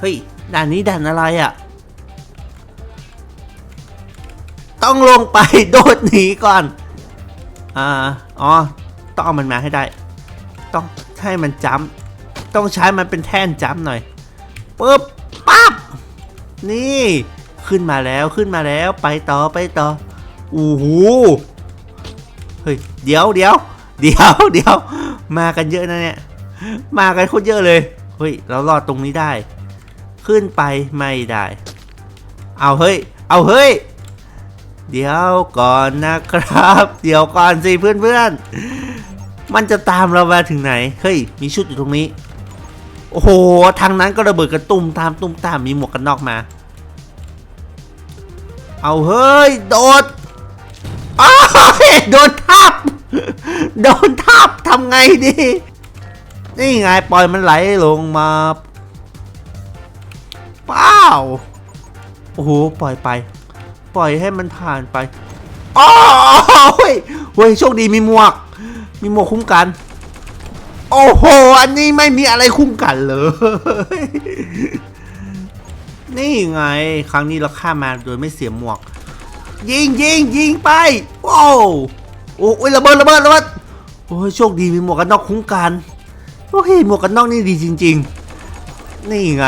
เฮ้ยด่านนี้ด่านอะไรอะ่ะต้องลงไปโดดหนีก่อนอ่าอ๋อต้องเอามันมาให้ได้ ต้องให้มันจ้ำต้องใช้มันเป็นแท่นจ้ำหน่อยปึ๊บปั๊บนี่ขึ้นมาแล้วขึ้นมาแล้วไปต่อไปต่อโอ้โหเฮ้ยเดี๋ยวเดี๋ยวเดี๋ยวเดี๋ยวมากันเยอะนะเนี่ยมากันโคตรเยอะเลยเฮ้ยเรารอดตรงนี้ได้ ขึ้นไปไม่ได้ เอาเฮ้ย เอาเฮ้ย เดี๋ยวก่อนนะครับ เดี๋ยวก่อนสิเพื่อนๆ มันจะตามเรามาถึงไหน เฮ้ย มีชุดอยู่ตรงนี้ โอ้โห ทางนั้นก็ระเบิดกระตุ่มตามตุ้มตามมีหมวกกันนอกมา เอาเฮ้ย โดดอ้าวโดนทับ โดนทับทำไงดี นี่ไงปล่อยมันไหลลงมา เป้าโอ้โหปล่อยไป ปล่อยให้มันผ่านไปอ้าวเฮ้ยเฮ้ยโชคดีมีหมวก มีหมวกคุ้มกัน โอ้โห อันนี้ไม่มีอะไรคุ้มกันเลยนี่ไง ครั้งนี้เราข้ามาโดยไม่เสียหมวก ยิงยิงยิงไปโอ้โอ้ยระเบิดระเบิดระเบิดโอ้ยโชคดีมีหมวกกันน็อกคุ้มกันโอ้ยหมวกกันน็อกนี่ดีจริง ๆ นี่ไง